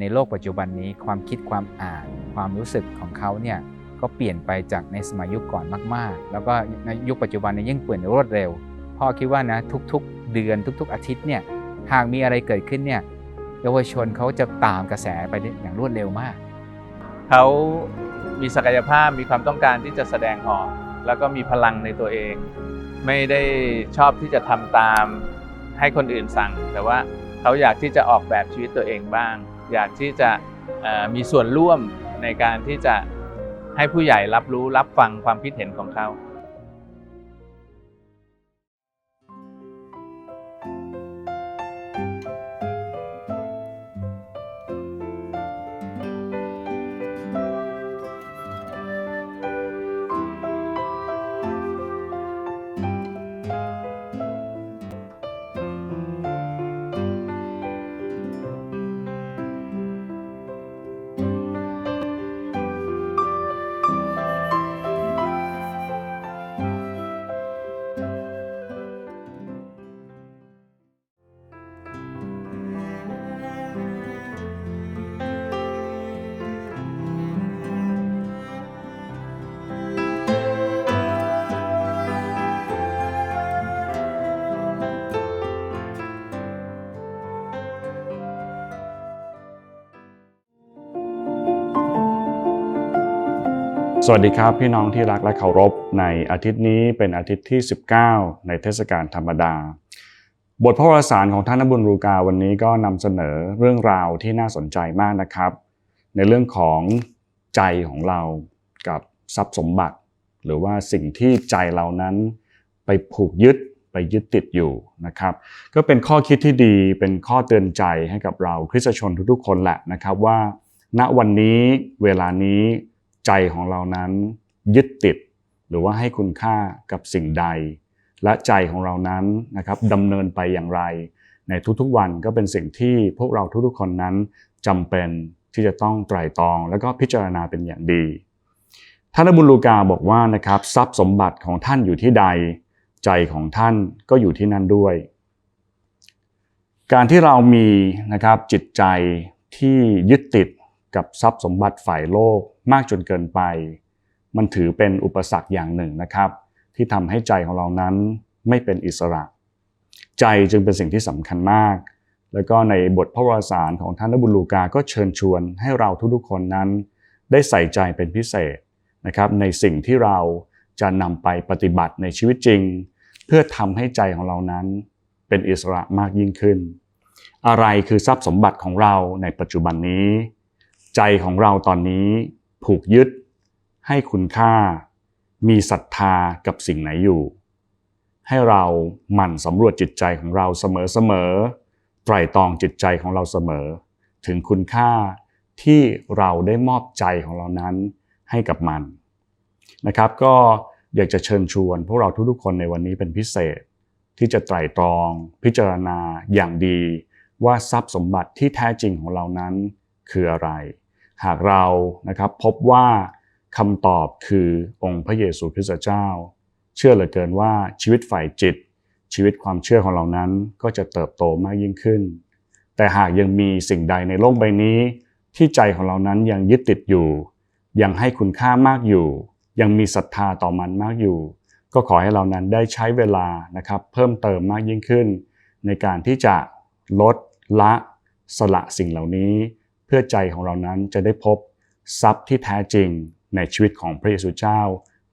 ในโลกปัจจุบันนี้ความคิดความอ่านความรู้สึกของเขาเนี่ยก็เปลี่ยนไปจากในสมัยยุคก่อนมาก ๆ แล้วก็ในยุคปัจจุบันนี้ยิ่งเปลี่ยนรวดเร็ว พ่อคิดว่านะทุกๆ เดือนทุก ๆ อาทิตย์เนี่ยหากมีอะไรเกิดขึ้นเนี่ยเยาวชนเขาจะตามกระแสไปอย่างรวดเร็วมาก เขามีศักยภาพมีความต้องการที่จะแสดงออก แล้วก็มีพลังในตัวเอง ไม่ได้ชอบที่จะทำตามให้คนอื่นสั่ง แต่ว่าเขาอยากที่จะออกแบบชีวิตตัวเองบ้าง อยากที่จะมีส่วนร่วมในการที่จะให้ผู้ใหญ่รับรู้รับฟังความคิดเห็นของเขา สวัสดีครับพี่น้องที่รักและเคารพในอาทิตย์นี้เป็นอาทิตย์ที่ 19 ในเทศกาลธรรมดา บทพระวสารของท่านนบุญรูกาวันนี้ก็นำเสนอเรื่องราวที่น่าสนใจมากนะครับ ในเรื่องของใจของเรากับทรัพย์สมบัติ หรือว่าสิ่งที่ใจเรานั้นไปผูกยึดไปยึดติดอยู่นะครับ ก็เป็นข้อคิดที่ดีเป็นข้อเตือนใจให้กับเราคริสตชนทุกๆคนแหละนะครับว่า ณวันนี้เวลานี้ ใจของเรานั้นยึดติดหรือว่าให้คุณค่ากับสิ่งใด และใจของเรานั้นนะครับดำเนินไปอย่างไร ในทุกๆวันก็เป็นสิ่งที่พวกเราทุกๆคนนั้นจำเป็นที่จะต้องไตร่ตรอง แล้วก็พิจารณาเป็นอย่างดีท่านบุญลูกาบอกว่านะครับทรัพย์สมบัติของท่านอยู่ที่ใด ใจของท่านก็อยู่ที่นั่นด้วย การที่เรามีนะครับจิตใจที่ยึดติดกับทรัพย์สมบัติฝ่ายโลก มากจนเกินไป มันถือเป็นอุปสรรคอย่างหนึ่งนะครับ ที่ทำให้ใจของเรานั้นไม่เป็นอิสระ ใจจึงเป็นสิ่งที่สำคัญมาก แล้วก็ในบทพระวสารของท่านนบุญลูกา ก็เชิญชวนให้เราทุกๆคนนั้น ได้ใส่ใจเป็นพิเศษนะครับในสิ่งที่เราจะนำไปปฏิบัติในชีวิตจริง เพื่อทำให้ใจของเรานั้นเป็นอิสระมากยิ่งขึ้น อะไรคือทรัพย์สมบัติของเราในปัจจุบันนี้ ใจของเราตอนนี้ ผูกยึด ให้คุณค่า มีศรัทธากับสิ่งไหนอยู่ ให้เราหมั่นสำรวจจิตใจของเราเสมอๆไตร่ตรองจิตใจของเราเสมอ ถึงคุณค่าที่เราได้มอบใจของเรานั้นให้กับมันนะครับก็อยากจะเชิญชวน พวกเราทุกๆคนในวันนี้เป็นพิเศษ ที่จะไตร่ตรอง พิจารณาอย่างดี ว่าทรัพย์สมบัติที่แท้จริงของเรานั้นคืออะไร หากเรานะครับพบว่าคำตอบคือองค์พระเยซูคริสต์เจ้า เชื่อเหลือเกินว่าชีวิตฝ่ายจิต ชีวิตความเชื่อของเรานั้นก็จะเติบโตมากยิ่งขึ้น แต่หากยังมีสิ่งใดในโลกใบนี้ ที่ใจของเรานั้นยังยึดติดอยู่ ยังให้คุณค่ามากอยู่ ยังมีศรัทธาต่อมันมากอยู่ ก็ขอให้เรานั้นได้ใช้เวลานะครับเพิ่มเติมมากยิ่งขึ้น ในการที่จะลดละสละสิ่งเหล่านี้ เพื่อใจของเรานั้นจะได้พบทรัพย์ที่แท้จริงในชีวิตของพระเยซูเจ้า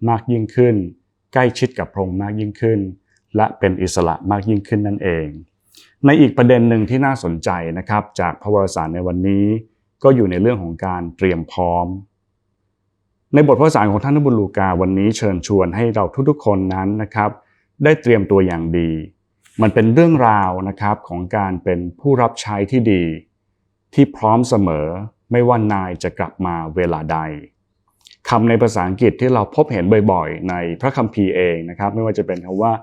มากยิ่งขึ้น ใกล้ชิดกับพระองค์มากยิ่งขึ้น และเป็นอิสระมากยิ่งขึ้นนั่นเอง ในอีกประเด็นหนึ่งที่น่าสนใจนะครับ จากพระวรสารในวันนี้ ก็อยู่ในเรื่องของการเตรียมพร้อม ในบทพระวสารของท่านนบุลูกาวันนี้เชิญชวนให้เราทุกๆคนนั้นนะครับ ได้เตรียมตัวอย่างดี มันเป็นเรื่องราวนะครับของการเป็นผู้รับใช้ที่ดี ที่พร้อมเสมอไม่ว่านายจะกลับมาเวลาใดคำในภาษาอังกฤษที่เราพบเห็นบ่อยๆ ในพระคัมภีร์เองนะครับ ไม่ว่าจะเป็นคำว่า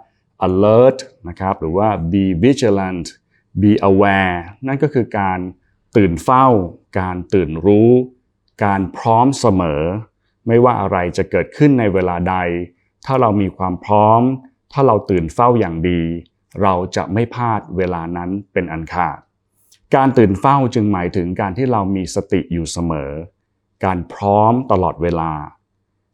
alert นะครับหรือว่า be vigilant be aware นั่นก็คือการตื่นเฝ้า การตื่นรู้ การพร้อมเสมอ ไม่ว่าอะไรจะเกิดขึ้นในเวลาใด ถ้าเรามีความพร้อม ถ้าเราตื่นเฝ้าอย่างดี เราจะไม่พลาดเวลานั้นเป็นอันขาด การตื่นเฝ้าจึงหมายถึงการที่เรามีสติอยู่เสมอ การพร้อมตลอดเวลา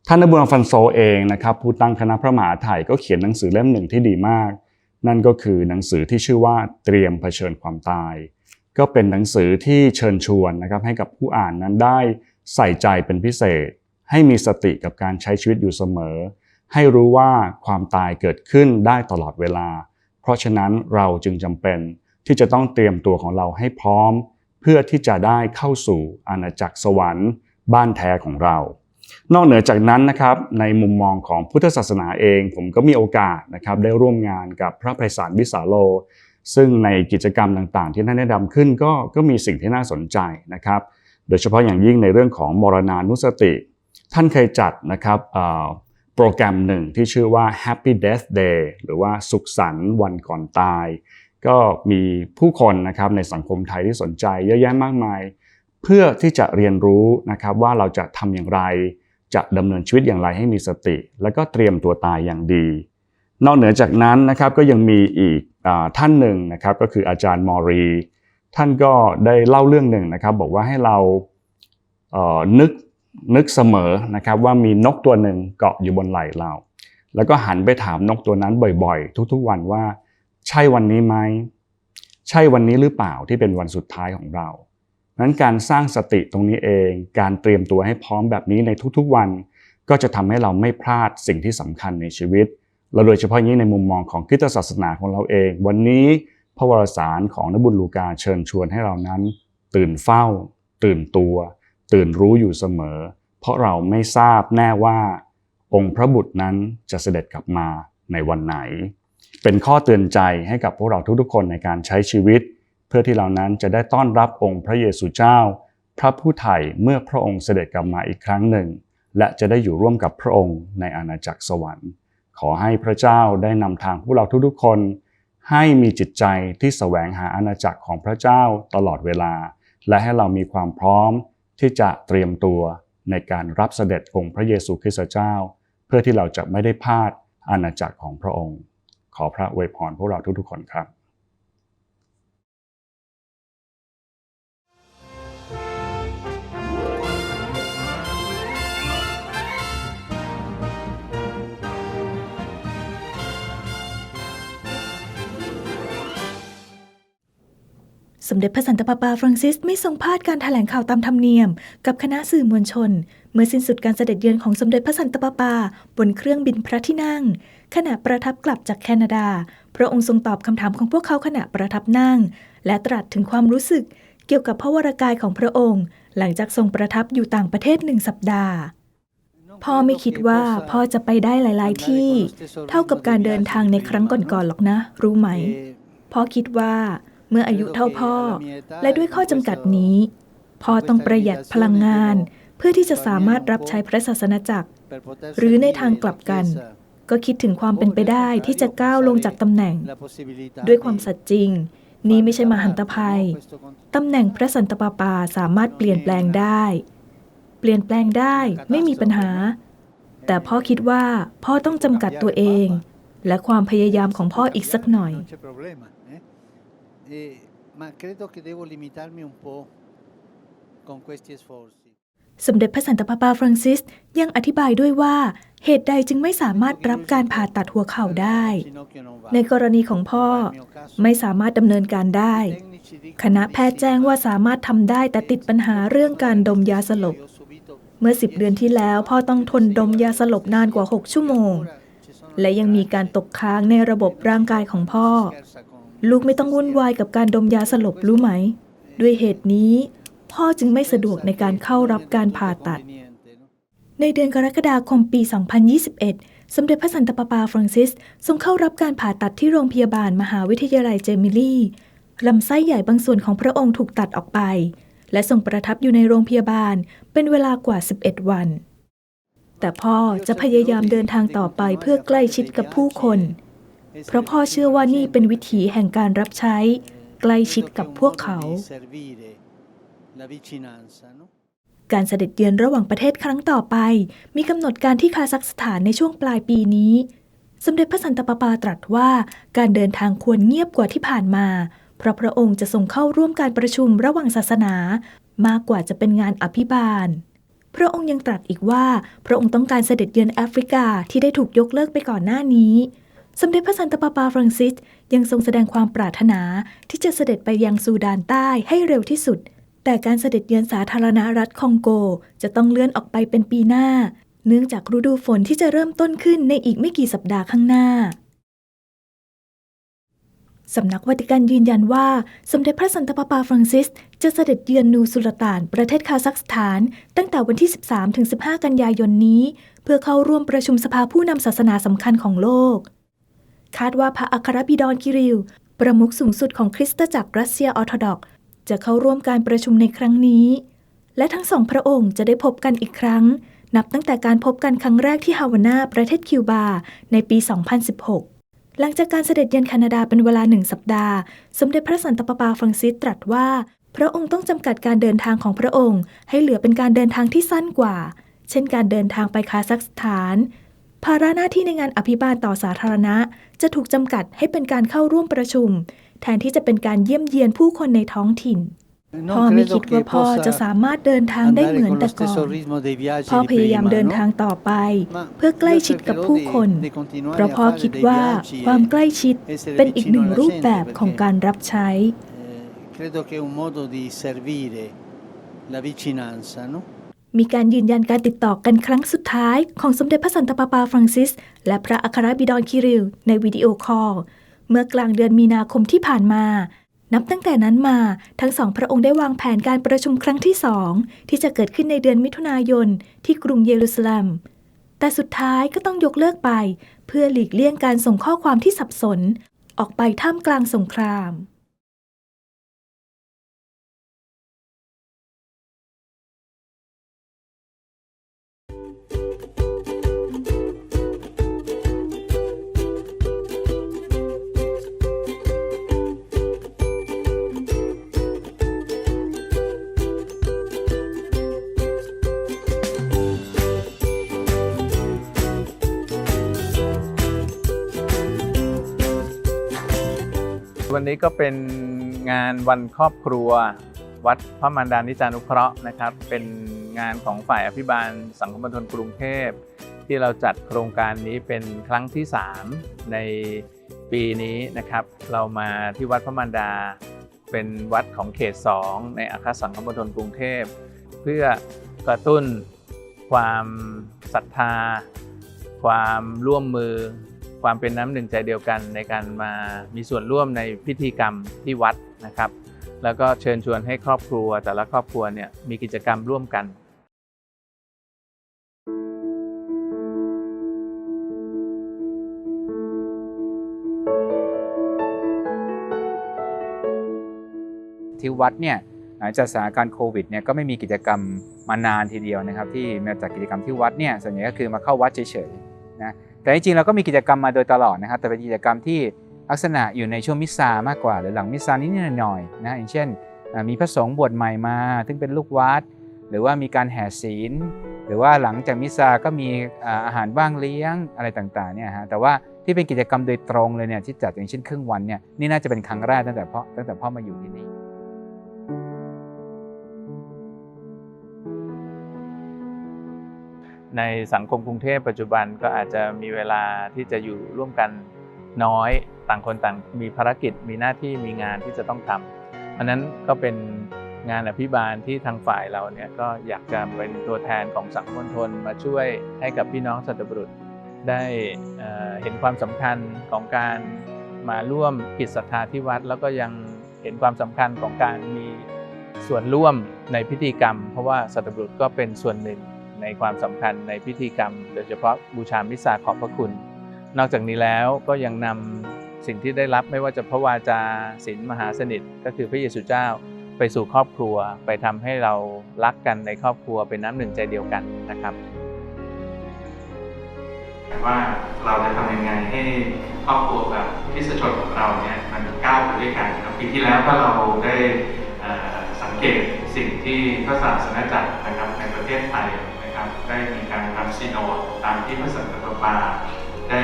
ท่านนบุญฟันโซเองนะครับผู้ตั้งคณะพระมหาไทยก็เขียนหนังสือเล่มหนึ่งที่ดีมาก นั่นก็คือหนังสือที่ชื่อว่าเตรียมเผชิญความตาย ก็เป็นหนังสือที่เชิญชวนนะครับให้กับผู้อ่านนั้นได้ใส่ใจเป็นพิเศษ ให้มีสติกับการใช้ชีวิตอยู่เสมอ ให้รู้ว่าความตายเกิดขึ้นได้ตลอดเวลา เพราะฉะนั้นเราจึงจำเป็น ที่จะต้องเตรียมตัวของเราให้พร้อม เพื่อที่จะได้เข้าสู่อาณาจักรสวรรค์ บ้านแท้ของเรา นอกเหนือจากนั้นนะครับในมุมมองของพุทธศาสนาเอง ผมก็มีโอกาสนะครับได้ร่วมงานกับพระไพศาลวิสาโล ซึ่งในกิจกรรมต่างๆ ที่ท่านได้ดำขึ้นก็ก็มีสิ่งที่น่าสนใจนะครับโดยเฉพาะอย่างยิ่งในเรื่องของมรณานุสติ ท่านเคยจัดนะครับโปรแกรมหนึ่งที่ชื่อว่า Happy Death Day หรือว่าสุขสันต์วันก่อนตาย ก็มีผู้คนนะครับในสังคมไทยที่สนใจเยอะแยะมากมาย เพื่อที่จะเรียนรู้นะครับว่าเราจะทำอย่างไร จะดำเนินชีวิตอย่างไรให้มีสติ แล้วก็เตรียมตัวตายอย่างดี นอกเหนือจากนั้นนะครับก็ยังมีอีกอท่านหนึ่งนะครับก็คืออาจารย์มอรี ท่านก็ได้เล่าเรื่องหนึ่งนะครับ บอกว่าให้เราเนึกนึกเสมอนะครับว่ามีนกตัวหนึ่งเกาะอยู่บนไหล่เรา แล้วก็หันไปถามนกตัวนั้นบ่อยๆ ทุกๆวันว่า ใช่วันนี้ไหมใช่วันนี้หรือเปล่าที่เป็นวันสุดท้ายของเรานั้นการสร้างสติตรงนี้เอง การเตรียมตัวให้พร้อมแบบนี้ในทุกๆวัน ก็จะทำให้เราไม่พลาดสิ่งที่สำคัญในชีวิตและโดยเฉพาะยิ่งในมุมมองของคริสตศาสนาของเราเอง วันนี้พระวรสารของนบุญลูกาเชิญชวนให้เรานั้น ตื่นเฝ้า ตื่นตัว ตื่นรู้อยู่เสมอ เพราะเราไม่ทราบแน่ว่า องค์พระบุตรนั้นจะเสด็จกลับมาในวันไหน เป็นข้อเตือนใจให้กับพวกเราทุกๆคนในการใช้ชีวิต เพื่อที่เรานั้นจะได้ต้อนรับองค์พระเยซูเจ้า พระผู้ไถ่เมื่อพระองค์เสด็จกลับมาอีกครั้งหนึ่ง และจะได้อยู่ร่วมกับพระองค์ในอาณาจักรสวรรค์ ขอให้พระเจ้าได้นำทางพวกเราทุกๆคน ให้มีจิตใจที่แสวงหาอาณาจักรของพระเจ้าตลอดเวลา และให้เรามีความพร้อมที่จะเตรียมตัวในการรับเสด็จองค์พระเยซูคริสต์เจ้า เพื่อที่เราจะไม่ได้พลาดอาณาจักรของพระองค์ ขอพระอวยพรพวกเราทุกๆคนครับสมเด็จพระสันตะปาปาฟรังซิสไม่ทรงพลาดการถแถลงข่าวตามธรรมเนียม กับคณะสื่อมวลชน เมื่อสิ้นสุดการเสด็จเยือนของสมเด็จพระสันตะปาปา บนเครื่องบินพระที่นั่ง ขณะประทับกลับจากแคนาดา พระองค์ทรงตอบคำถามของพวกเขาขณะประทับนั่ง และตรัสถึงความรู้สึกเกี่ยวกับพระวรากายของพระองค์ หลังจากทรงประทับอยู่ต่างประเทศหนึ่งสัปดาห์ พ่อไม่คิดว่าพ่อจะไปได้หลาย ๆ ที่ เท่ากับการเดินทางในครั้งก่อน ๆ หรอกนะ รู้ไหม พ่อคิดว่าเมื่ออายุเท่าพ่อ และด้วยข้อจำกัดนี้ พ่อต้องประหยัดพลังงาน เพื่อที่จะสามารถรับใช้พระศาสนาจักร หรือในทางกลับกัน ก็คิดถึงความเป็นไปได้ที่จะก้าวลงจากตำแหน่ง ด้วยความสัตย์จริง นี่ไม่ใช่มหันตภัยตำแหน่งพระสันตะปาปาสามารถเปลี่ยนแปลงได้ เปลี่ยนแปลงได้ไม่มีปัญหา แต่พ่อคิดว่าพ่อต้องจำกัดตัวเอง และความพยายามของพ่ออีกสักหน่อย Non c'è problema, eh? Eh, ma credo che devo limitarmi un po' con questi sforzi. สมเด็จพระสันตะปาปาฟรังซิสยังอธิบายด้วยว่า เหตุใดจึงไม่สามารถรับการผ่าตัดหัวเข่าได้ ในกรณีของพ่อไม่สามารถดำเนินการได้ คณะแพทย์แจ้งว่าสามารถทำได้แต่ติดปัญหาเรื่องการดมยาสลบ เมื่อ 10 เดือนที่แล้วพ่อต้องทนดมยาสลบนานกว่า 6 ชั่วโมง และยังมีการตกค้างในระบบร่างกายของพ่อ ลูกไม่ต้องวุ่นวายกับการดมยาสลบรู้ไหม ด้วยเหตุนี้ พ่อจึงไม่สะดวกในการเข้ารับการผ่าตัด ในเดือนกรกฎาคมปี 2021 สมเด็จพระสันตะปาปาฟรังซิส ทรงเข้ารับการผ่าตัดที่โรงพยาบาลมหาวิทยาลัยเจมิลีลำไส้ใหญ่บางส่วนของพระองค์ถูกตัดออกไป และทรงประทับอยู่ในโรงพยาบาลเป็นเวลากว่า 11 วัน แต่พ่อจะพยายามเดินทางต่อไปเพื่อใกล้ชิดกับผู้คน เพราะพ่อเชื่อว่านี่เป็นวิถีแห่งการรับใช้ ใกล้ชิดกับพวกเขา การเสด็จเยือนระหว่างประเทศครั้งต่อไป มีกำหนดการที่คาซัคสถานในช่วงปลายปีนี้ สมเด็จพระสันตะปาปาตรัสว่า การเดินทางควรเงียบกว่าที่ผ่านมา เพราะพระองค์จะทรงเข้าร่วมการประชุมระหว่างศาสนา มากกว่าจะเป็นงานอภิบาล พระองค์ยังตรัสอีกว่า พระองค์ต้องการเสด็จเยือนแอฟริกาที่ได้ถูกยกเลิกไปก่อนหน้านี้สมเด็จพระสันตะปาปาฟรังซิสยังทรงแสดงความปรารถนาที่จะเสด็จไปยังซูดานใต้ให้เร็วที่สุด แต่การเสด็จเยือนสาธารณรัฐคองโก จะต้องเลื่อนออกไปเป็นปีหน้า เนื่องจากฤดูฝนที่จะเริ่มต้นขึ้นในอีกไม่กี่สัปดาห์ข้างหน้าสำนักวัติกันยืนยันว่า สมเด็จพระสันตะปาปาฟรังซิส จะเสด็จเยือนนูสุลต่าน ประเทศคาซัคสถาน ตั้งแต่วันที่ 13-15 กันยายนนี้ เพื่อเข้าร่วมประชุมสภาผู้นำศาสนาสำคัญของโลก คาดว่าพระอัครบิดรคิริล ประมุขสูงสุดของคริสตจักรรัสเซียออร์โธดอกซ์ จะเข้าร่วมการประชุมในครั้งนี้ และทั้งสองพระองค์จะได้พบกันอีกครั้ง นับตั้งแต่การพบกันครั้งแรกที่ฮาวานาประเทศคิวบา ในปี 2016 หลังจากการเสด็จเยือนแคนาดาเป็นเวลาหนึ่งสัปดาห์ สมเด็จพระสันตะปาปาฟรังซิสตรัสว่า พระองค์ต้องจำกัดการเดินทางของพระองค์ ให้เหลือเป็นการเดินทางที่สั้นกว่า เช่น การเดินทางไปคาซัคสถานภาระหน้าที่ในงานอภิบาลต่อสาธารณะ จะถูกจำกัดให้เป็นการเข้าร่วมประชุม แทนที่จะเป็นการเยี่ยมเยียนผู้คนในท้องถิ่น Non พ่อไม่ credo คิดว่า che พ่อ possa จะสามารถเดินทางได้ andare เหมือน con แต่ lo ก่อน stesso ritmo dei viaggi พ่อ di พยายาม prima, เดิน no? ทางต่อไป Ma เพื่อใกล้ชิดกับ io ผู้ cercherò คน di- di continuare เพราะ a พ่อ fare คิด dei ว่า viaggi ความ e ใกล้ชิด essere เป็นอีกห vicino นึ่ง alla รูปแบบ gente, ของ perché, การรับใช้ eh, credo che è un modo di servire la vicinanza, no? มีการยืนยันการติดต่อกันครั้งสุดท้ายของสมเด็จพระสันตะปาปาฟรังซิส และพระอัครบิดรคิริลในวิดีโอคอล เมื่อกลางเดือนมีนาคมที่ผ่านมา นับตั้งแต่นั้นมาทั้งสองพระองค์ได้วางแผนการประชุมครั้งที่สองที่จะเกิดขึ้นในเดือนมิถุนายนที่กรุงเยรูซาเล็ม แต่สุดท้ายก็ต้องยกเลิกไป เพื่อหลีกเลี่ยงการส่งข้อความที่สับสน ออกไปท่ามกลางสงคราม วันนี้ก็เป็นงานวันครอบครัว วัดพระมารดานิจานุเคราะห์นะครับ เป็นงานของฝ่ายอภิบาลสังคมบันเทนกรุงเทพ ที่เราจัดโครงการนี้เป็นครั้งที่ 3 ในปีนี้นะครับ เรามาที่วัดพระมารดา เป็นวัดของเขต 2 ในอาคาสังคมบันทนกรุงเทพ เพื่อกระตุ้นความศรัทธา ความร่วมมือ ความเป็นน้ำหนึ่งใจเดียวกันในการมามีส่วนร่วมในพิธีกรรมที่วัดนะครับ แล้วก็เชิญชวนให้ครอบครัว แต่ละครอบครัวเนี่ยมีกิจกรรมร่วมกันที่วัดเนี่ยหลังจากสถานการณ์โควิดเนี่ยก็ไม่มีกิจกรรมมานานทีเดียวนะครับ ที่มาจัดกิจกรรมที่วัดเนี่ยส่วนใหญ่ก็คือมาเข้าวัดเฉยๆนะ แต่จริงๆเราก็มีกิจกรรมมาโดยตลอดนะครับ แต่เป็นกิจกรรมที่ลักษณะอยู่ในช่วงมิสซามากกว่า หรือหลังมิสซานิดหน่อยนะอย่างเช่น มีพระสงฆ์บวชใหม่มาซึ่งเป็นลูกวัด หรือว่ามีการแห่ศีล หรือว่าหลังจากมิสซาก็มีอาอาหารว่างเลี้ยงอะไรต่างๆเนี่ยฮะแต่ว่าที่เป็นกิจกรรมโดยตรงเลยเนี่ยที่จัดอย่างเช่นครึ่งวันเนี่ยนี่น่าจะเป็นครั้งแรกตั้งแต่พ่อตั้งแต่พ่อมาอยู่ที่นี่ ในสังคมกรุงเทพปัจจุบันก็อาจจะมีเวลาที่จะอยู่ร่วมกันน้อยต่างคนต่างมีภารกิจมีหน้าที่มีงานที่จะต้องทำอันนั้นก็เป็นงานอภิบาลที่ทางฝ่ายเราเนี่ยก็อยากจะเป็นตัวแทนของสังคมมณฑลมาช่วยให้กับพี่น้องสัตบุรุษ ได้เอ่อเห็นความสำคัญของการมาร่วมกิจศรัทธาที่วัด แล้วก็ยังเห็นความสำคัญของการมีส่วนร่วมในพิธีกรรม เพราะว่าสัตบุรุษก็เป็นส่วนหนึ่ง ในความสำคัญในพิธีกรรม โดยเฉพาะบูชามิสซาขอบพระคุณ นอกจากนี้แล้วก็ยังนำสิ่งที่ได้รับไม่ว่าจะพระวาจาศีลมหาสนิท ก็คือพระเยซูเจ้าไปสู่ครอบครัว ไปทำให้เรารักกันในครอบครัวเป็นน้ำหนึ่งใจเดียวกันนะครับ ว่าเราจะทำยังไงให้ครอบครัวแบบคริสชนของเราเนี่ยมันก้าวไปด้วยกันครับปีที่แล้วก็เราได้สังเกตสิ่งที่พระศาสนาจักรนะครับในประเทศไทย นะครับได้มีการทำซีโนดตามที่พระสันตะปาปาได้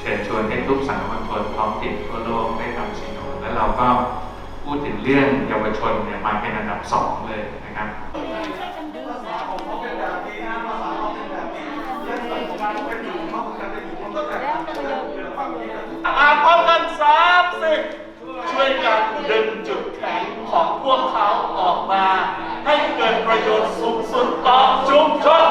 เชิญชวนให้ทุกสังคมชนท้องถิ่นทั่วโลกได้ทำซีโนดและเราก็พูดถึงเรื่องเยาวชนเนี่ยมาเป็นอันดับสองเลยนะครับอาพร้อมกันสามสิบช่วยกันดึงจุดแข็งของพวกเขาออกมา ให้เกิดประโยชน์สูงสุดต่อชุมชน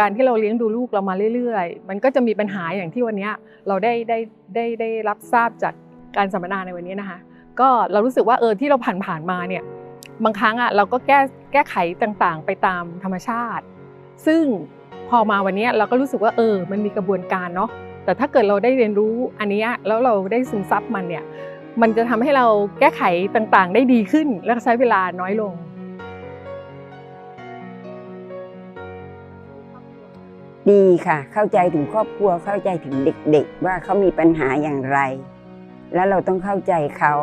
กการที่เราเลี้ยงดูลูกเรามาเรื่อยๆ มันก็จะมีปัญหาอย่างที่วันเนี้ยเราได้ได้ได้ได้รับทราบจากการสัมมนาในวันนี้นะคะ ก็เรารู้สึกว่าเออที่เราผ่านผ่านๆมาเนี่ยบางครั้งอะเราก็แก้แก้ไขต่างๆ ไปตามธรรมชาติ ซึ่งพอมาวันเนี้ยเราก็รู้สึกว่าเออ มันมีกระบวนการเนาะแต่ถ้าเกิดเราได้เรียนรู้อันเนี้ยแล้วเราได้ซึมซับมันเนี่ยมันจะทำให้เราแก้ไขต่างๆ ได้ดีขึ้น แล้วก็ใช้เวลาน้อยลง ดีค่ะ เข้าใจถึงครอบครัวเข้าใจถึงเด็กๆ ว่าเขามีปัญหาอย่างไร แล้วเราต้องเข้าใจเขา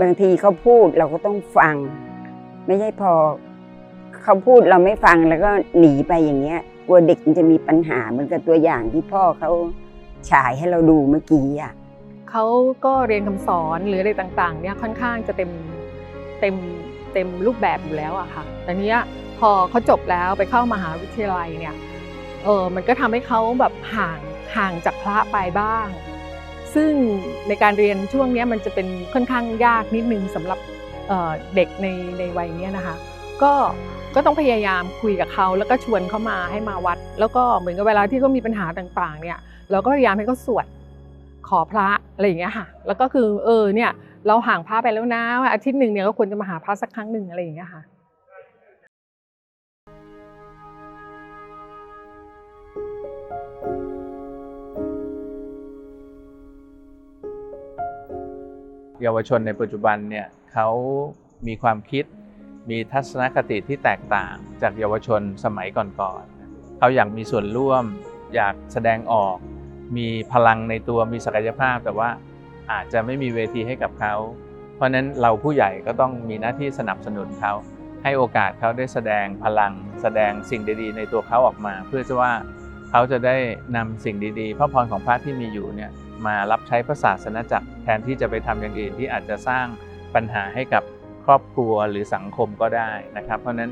บางทีเขาพูดเราก็ต้องฟัง ไม่ใช่พอเขาพูดเราไม่ฟังแล้วก็หนีไปอย่างเงี้ยกลัวเด็กมันจะมีปัญหาเหมือนกับตัวอย่างที่พ่อเขาฉายให้เราดูเมื่อกี้อะเขาก็เรียนคำสอนหรืออะไรต่างๆ เนี่ยค่อนข้างจะเต็มเต็มเต็มรูปแบบอยู่แล้วอะค่ะแต่เนี้ยพอเขาจบแล้วไปเข้ามหาวิทยาลัยเนี่ย เออมันก็ทำให้เขาแบบห่างห่างจากพระไปบ้าง ซึ่งในการเรียนช่วงนี้มันจะเป็นค่อนข้างยากนิดนึงสำหรับเเด็กในในวัยนี้นะคะก็ก็ต้องพยายามคุยกับเขาแล้วก็ชวนเขามาให้มาวัด แล้วก็เหมือนกับเวลาที่เขามีปัญหาต่างๆ เนี่ย เราก็พยายามให้เขาสวดขอพระอะไรอย่างเงี้ยค่ะ แล้วก็คือเออเนี่ยเราห่างพระไปแล้วนะอาทิตย์หนึ่งเนี่ยก็ควรจะมาหาพระสักครั้งหนึ่งอะไรอย่างเงี้ยค่ะ เยาวชนในปัจจุบันเนี่ยเขามีความคิด มีทัศนคติที่แตกต่างจากเยาวชนสมัยก่อนๆเขาอยากมีส่วนร่วม อยากแสดงออก มีพลังในตัวมีศักยภาพ แต่ว่าอาจจะไม่มีเวทีให้กับเขา เพราะนั้นเราผู้ใหญ่ก็ต้องมีหน้าที่สนับสนุนเขาให้โอกาสเขาได้แสดงพลัง แสดงสิ่งดีๆ ในตัวเขาออกมา เพื่อจะว่าเขาจะได้นำสิ่งดีๆพระพรของพระที่มีอยู่เนี่ย มารับใช้พระศาสนาจักรแทนที่จะไปทำอย่างอื่นที่อาจจะสร้างปัญหาให้กับครอบครัวหรือสังคมก็ได้นะครับ เพราะฉะนั้น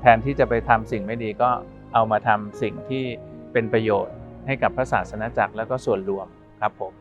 แทนที่จะไปทำสิ่งไม่ดีก็เอามาทำสิ่งที่เป็นประโยชน์ให้กับพระศาสนาจักรแล้วก็ส่วนรวมครับผม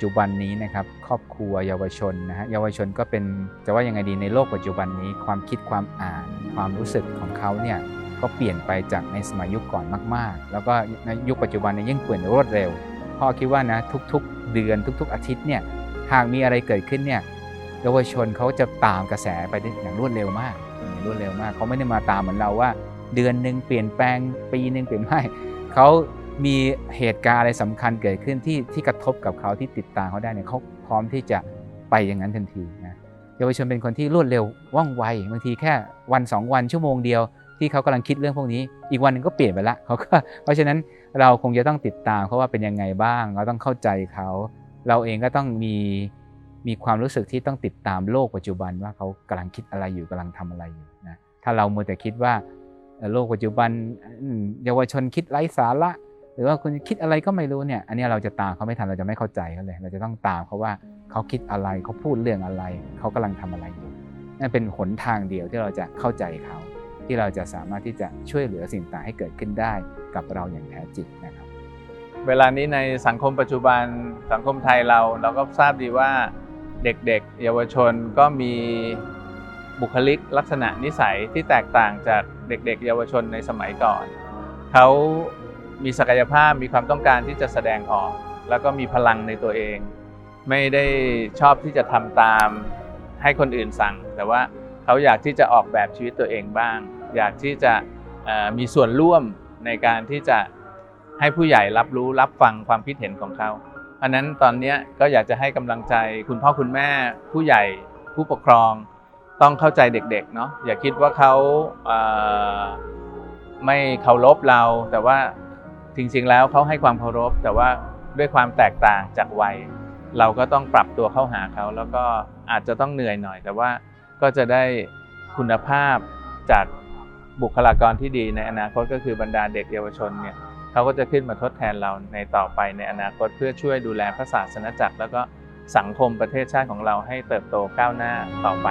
จจุบันนี้นะครับครอบครัวเยาวชนนะฮะเยาวชนก็เป็นจะว่ายังไงดีในโลกปัจจุบันนี้ ความคิดความอ่านความรู้สึกของเขาเนี่ยก็เปลี่ยนไปจากในสมัยยุคก่อนมาก ๆ แล้วก็ในยุคปัจจุบันเนี่ยยิ่งเปลี่ยนรวดเร็วพ่อคิดว่านะทุกๆ เดือนทุก ๆ อาทิตย์เนี่ยหากมีอะไรเกิดขึ้นเนี่ยเยาวชนเขาจะตามกระแสไปได้อย่างรวดเร็วมากรวดเร็วมากเขาไม่ได้มาตามเหมือนเราว่า เดือนหนึ่งเปลี่ยนแปลงปีหนึ่งเปลี่ยนไม่เขา มีเหตุการณ์อะไรสำคัญเกิดขึ้นที่ที่กระทบกับเขาที่ติดตามเขาได้เนี่ยเขาพร้อมที่จะไปอย่างนั้นทันทีนะเยาวชนเป็นคนที่รวดเร็วว่องไวบางทีแค่วันสองวันชั่วโมงเดียวที่เขากำลังคิดเรื่องพวกนี้ อีกวันหนึ่งก็เปลี่ยนไปละเขาก็เพราะฉะนั้นเราคงจะต้องติดตามเขาว่าเป็นยังไงบ้าง เราต้องเข้าใจเขา เราเองก็ต้องมีมีความรู้สึกที่ต้องติดตามโลกปัจจุบันว่าเขากำลังคิดอะไรอยู่กำลังทำอะไรอยู่นะถ้าเรามัวแต่คิดว่าโลกปัจจุบันเยาวชนคิดไร้สาระ รือว่าคุณคิดอะไรก็ไม่รู้เนี่ย อันนี้เราจะตามเขาไม่ทันเราจะไม่เข้าใจเขาเลย เราจะต้องตามเขาว่าเขาคิดอะไรเขาพูดเรื่องอะไร เขากำลังทำอะไรอยู่นั่นเป็นหนทางเดียวที่เราจะเข้าใจเขา ที่เราจะสามารถที่จะช่วยเหลือสิ่งต่างให้เกิดขึ้นได้กับเราอย่างแท้จริงนะครับ เวลานี้ในสังคมปัจจุบันสังคมไทยเราเราก็ทราบดีว่าเด็กๆ เยาวชนก็มีบุคลิกลักษณะนิสัยที่แตกต่างจากเด็ก ๆ เยาวชนในสมัยก่อนเขา มีศักยภาพมีความต้องการที่จะแสดงออก แล้วก็มีพลังในตัวเอง ไม่ได้ชอบที่จะทำตามให้คนอื่นสั่ง แต่ว่าเขาอยากที่จะออกแบบชีวิตตัวเองบ้าง อยากที่จะมีส่วนร่วมในการที่จะให้ผู้ใหญ่รับรู้รับฟังความคิดเห็นของเขาอันนั้นตอนนี้ก็อยากจะให้กำลังใจคุณพ่อคุณแม่ผู้ใหญ่ผู้ปกครองต้องเข้าใจเด็กๆเนาะอย่าคิดว่าเขาเไม่เคารพเราแต่ว่า จริงๆแล้วเขาให้ความเคารพ แต่ว่าด้วยความแตกต่างจากวัย เราก็ต้องปรับตัวเข้าหาเขา แล้วก็อาจจะต้องเหนื่อยหน่อย แต่ว่าก็จะได้คุณภาพจากบุคลากรที่ดีในอนาคตก็คือบรรดาเด็กเยาวชนเนี่ยเขาก็จะขึ้นมาทดแทนเราในต่อไปในอนาคตเพื่อช่วยดูแลพระศาสนจักร แล้วก็สังคมประเทศชาติของเราให้เติบโตก้าวหน้าต่อไป